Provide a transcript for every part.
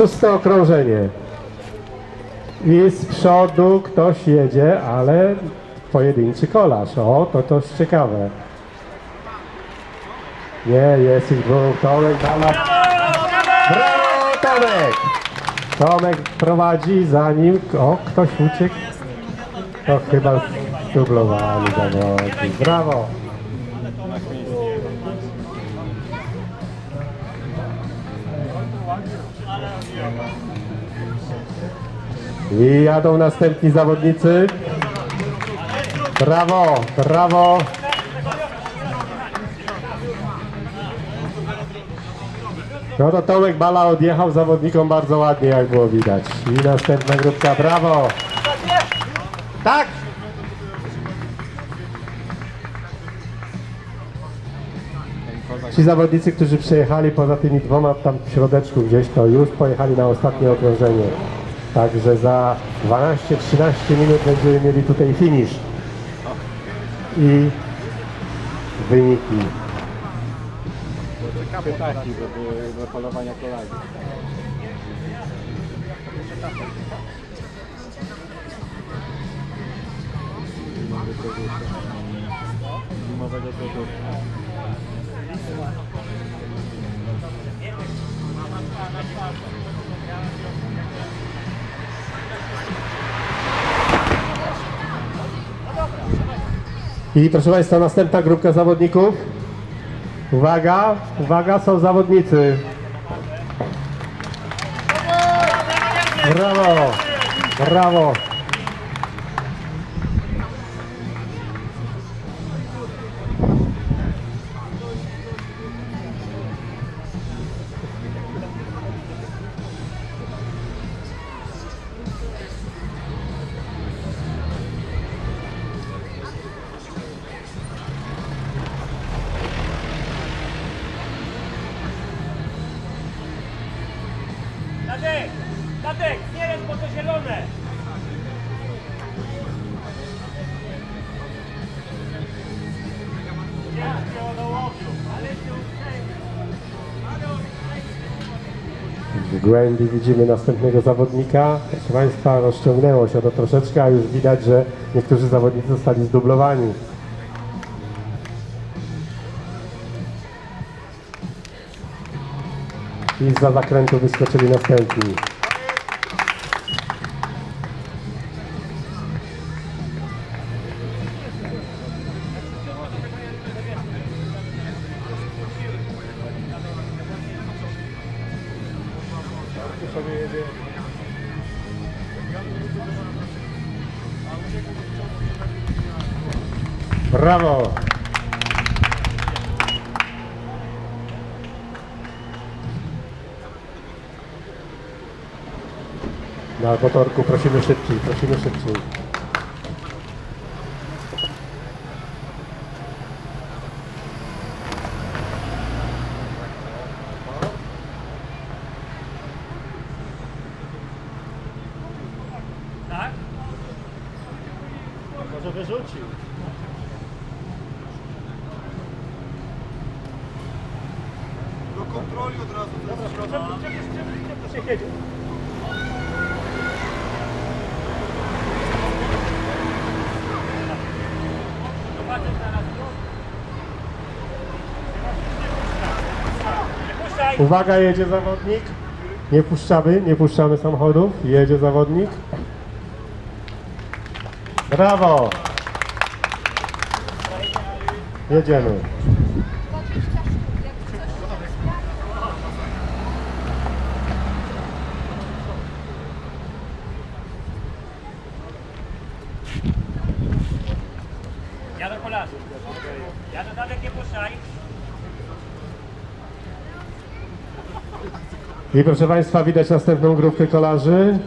szóste okrążenie. I z przodu ktoś jedzie, ale pojedynczy kolarz. O, to to ciekawe. Nie, jest ich dwóch. Tomek, Dala. Brawo, Tomek! Tomek prowadzi za nim. O, ktoś uciekł. To chyba zdublowali zawodnik. Brawo! I jadą następni zawodnicy. Brawo, brawo. No to Tomek Bala odjechał zawodnikom bardzo ładnie, jak było widać. I następna grupka, brawo. Tak! Ci zawodnicy, którzy przyjechali poza tymi dwoma tam w środeczku gdzieś, to już pojechali na ostatnie okrążenie. Także za 12-13 minut będziemy mieli tutaj finish. I wyniki. Pytaki, żeby do polowania kolegi. Zimowego produktu. I proszę Państwa, następna grupka zawodników. Uwaga, uwaga, są zawodnicy. Brawo, brawo. Tadek! Tadek! Jest po to zielone! W głębi widzimy następnego zawodnika. Proszę Państwa, rozciągnęło się to troszeczkę, a już widać, że niektórzy zawodnicy zostali zdublowani. I za zakrętu wyskoczyli następni. Brawo! Na motorku prosimy szybciej, prosimy szybciej. Uwaga, jedzie zawodnik. Nie puszczamy, nie puszczamy samochodów. Jedzie zawodnik. Brawo! Jedziemy. Jadę kolarzu. Jadę dalej, nie puszczaj. I proszę Państwa, widać następną grupkę kolarzy.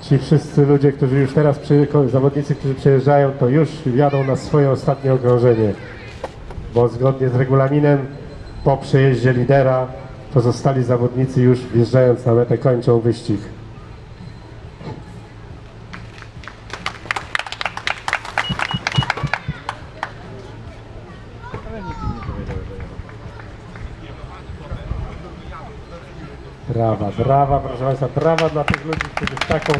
Ci wszyscy ludzie, którzy już teraz, przy, zawodnicy, którzy przyjeżdżają, to już jadą na swoje ostatnie okrążenie. Bo zgodnie z regulaminem po przejeździe lidera pozostali zawodnicy już wjeżdżając na metę kończą wyścig. Brawa, brawa, proszę Państwa, brawa dla tych ludzi, którzy z taką!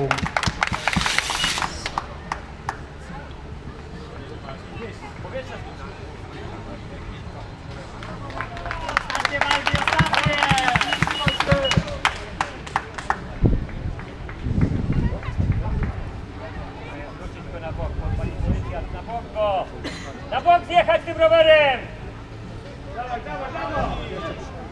Na bok zjechać tym rowerem! Dawaj, dawaj, dawaj!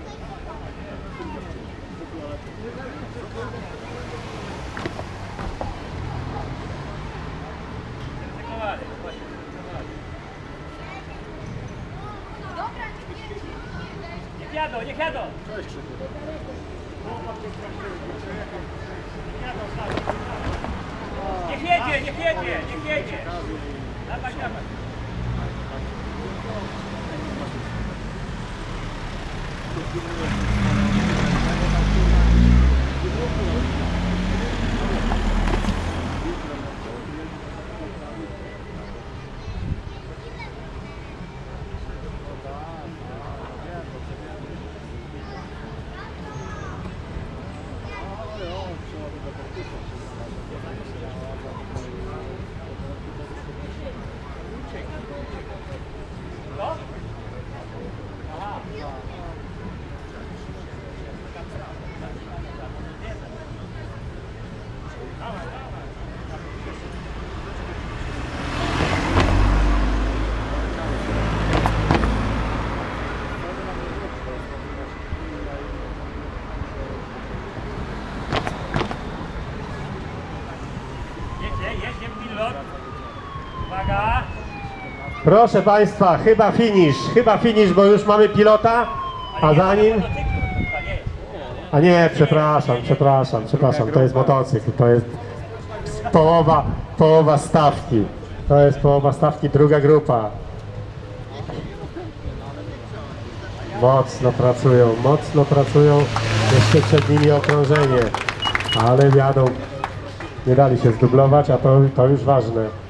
Niech jedzie, niech jedzie, niech jedzie! Dawaj, dawaj! Jedzie, Proszę Państwa, chyba finish, chyba finish, bo już mamy pilota, a za nim... A nie, przepraszam, przepraszam, przepraszam, to jest motocykl, to jest połowa, połowa stawki. To jest połowa stawki, druga grupa. Mocno pracują, mocno pracują, jeszcze przed nimi okrążenie, ale jadą, nie dali się zdublować, a to, to już ważne.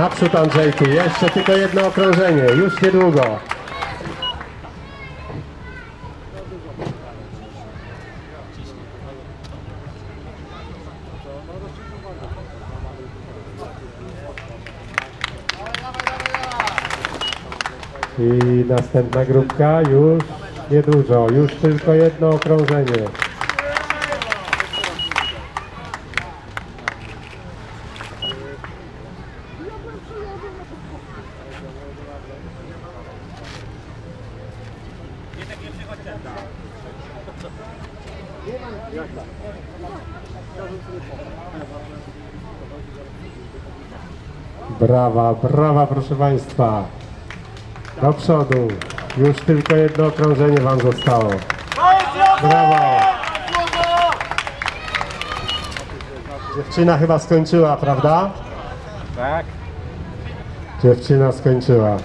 Naprzód Andrzejku, jeszcze tylko jedno okrążenie, już niedługo. I następna grupka już niedużo, już tylko jedno okrążenie. Brawa, brawa proszę Państwa. Do przodu. Już tylko jedno okrążenie Wam zostało. Brawo. Dziewczyna chyba skończyła, prawda? Tak? Dziewczyna skończyła.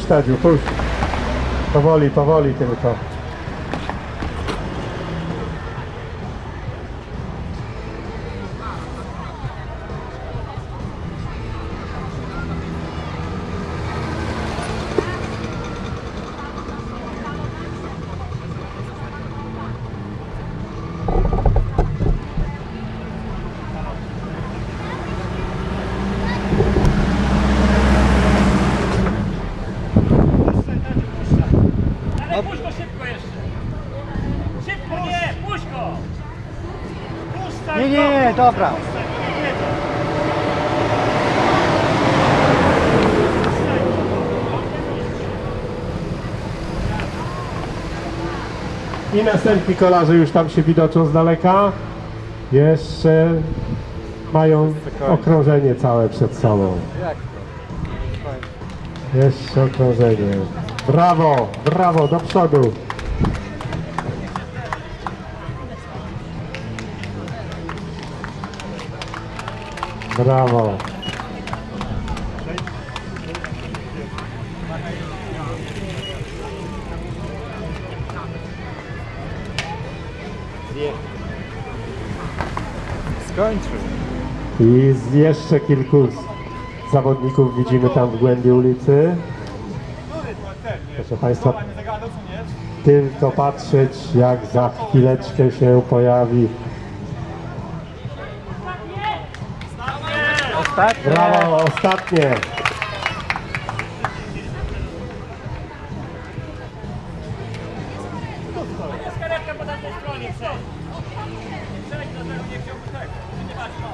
Puść Tadziu, puść. Powoli, powoli tylko. Dobra. I następni kolarze już tam się widoczą z daleka. Jeszcze mają okrążenie całe przed sobą. Jeszcze okrążenie. Brawo, brawo, do przodu. Brawo. Skończył. I z jeszcze kilku zawodników widzimy tam w głębi ulicy. Proszę Państwa, tylko patrzeć jak za chwileczkę się pojawi. Ostatnie. Brawo, ostatnie. Jest karetka po tamtej stronie, przejdź. Przejdź do tego, nie chciałby tego. Nie masz no.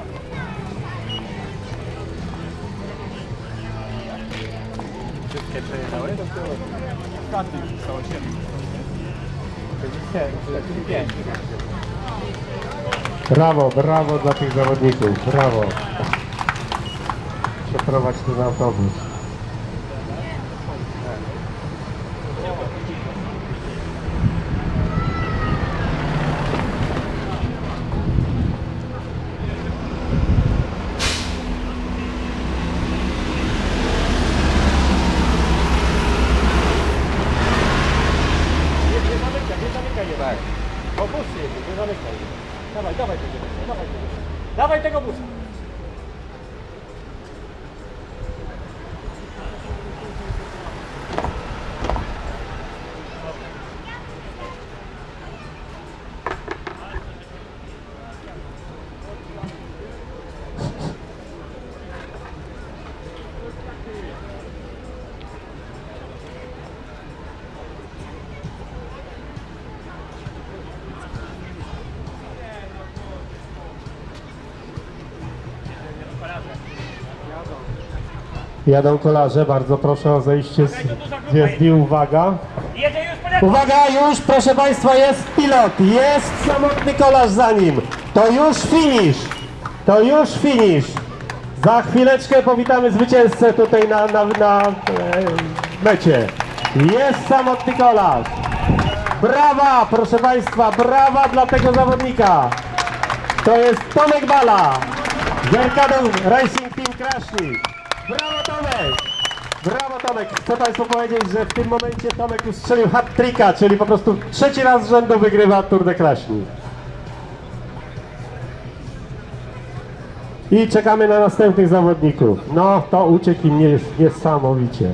Wszystkie przejechały? Ostatni zostało 7. Czyli 5. Brawo, brawo dla tych zawodników. Brawo. Przeprowadź ten autobus. Jadą kolarze, bardzo proszę o zejście z jezdni. Uwaga. Uwaga, już proszę Państwa, jest pilot, jest samotny kolarz za nim. To już finish, to już finish. Za chwileczkę powitamy zwycięzcę tutaj na, na, na e, mecie. Jest samotny kolarz. Brawa, proszę Państwa, brawa dla tego zawodnika. To jest Tomek Bala. Zerkado Racing Team Krasznik. Brawo Tomek. Chcę Państwu powiedzieć, że w tym momencie Tomek ustrzelił hat-tricka, czyli po prostu trzeci raz z rzędu wygrywa Tour de Kraśnik. I czekamy na następnych zawodników. No, to uciekł im nie, niesamowicie.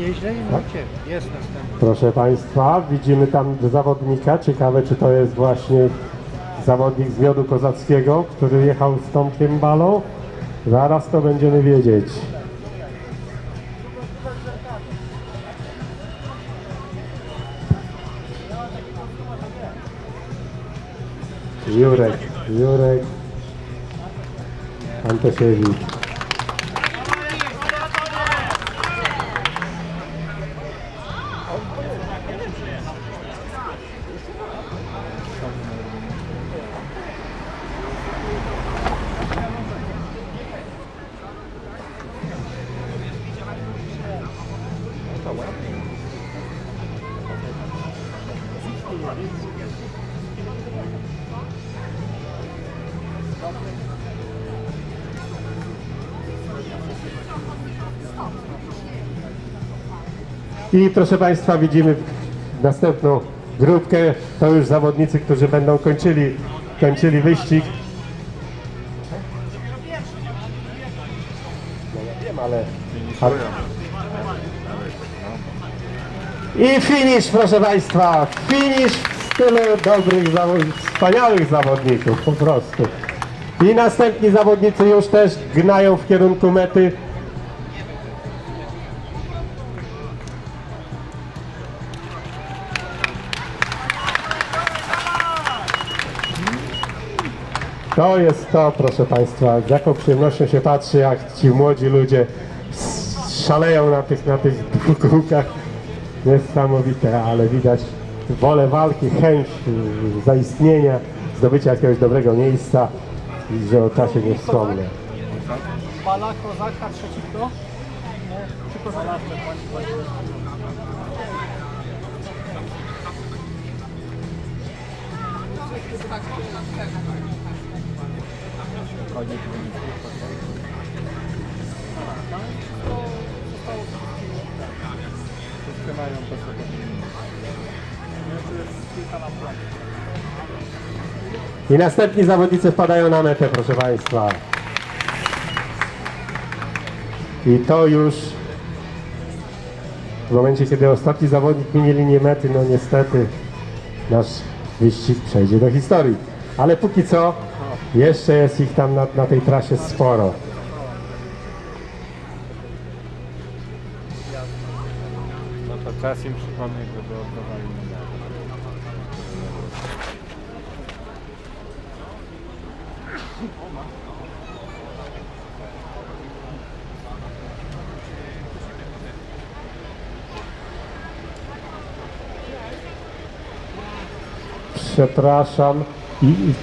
Nieźle i macie. Jest następny. Proszę Państwa, widzimy tam zawodnika. Ciekawe, czy to jest właśnie zawodnik z miodu kozackiego, który jechał z Tomkiem Balą. Zaraz to będziemy wiedzieć. Jurek, Jurek Antosiewicz. I proszę Państwa, widzimy następną grupkę, to już zawodnicy, którzy będą kończyli, kończyli wyścig. No wiem, ale... I finish, proszę Państwa, finish w stylu dobrych, zawo- wspaniałych zawodników, po prostu. I następni zawodnicy już też gnają w kierunku mety. To jest to, proszę Państwa, z jaką przyjemnością się patrzy, jak ci młodzi ludzie szaleją na tych, na tych kółkach. Niesamowite, ale widać wolę walki, chęć y, zaistnienia, zdobycia jakiegoś dobrego miejsca i że o czasie nie wspomnę. Bala, kozaka, kozaka? I następni zawodnicy wpadają na metę, proszę Państwa. I to już w momencie, kiedy ostatni zawodnik minie linię mety, no niestety nasz wyścig przejdzie do historii. Ale póki co jeszcze jest ich tam na, na tej trasie sporo. No to czas im przypomnieć, żeby oddawali. Przepraszam. I, i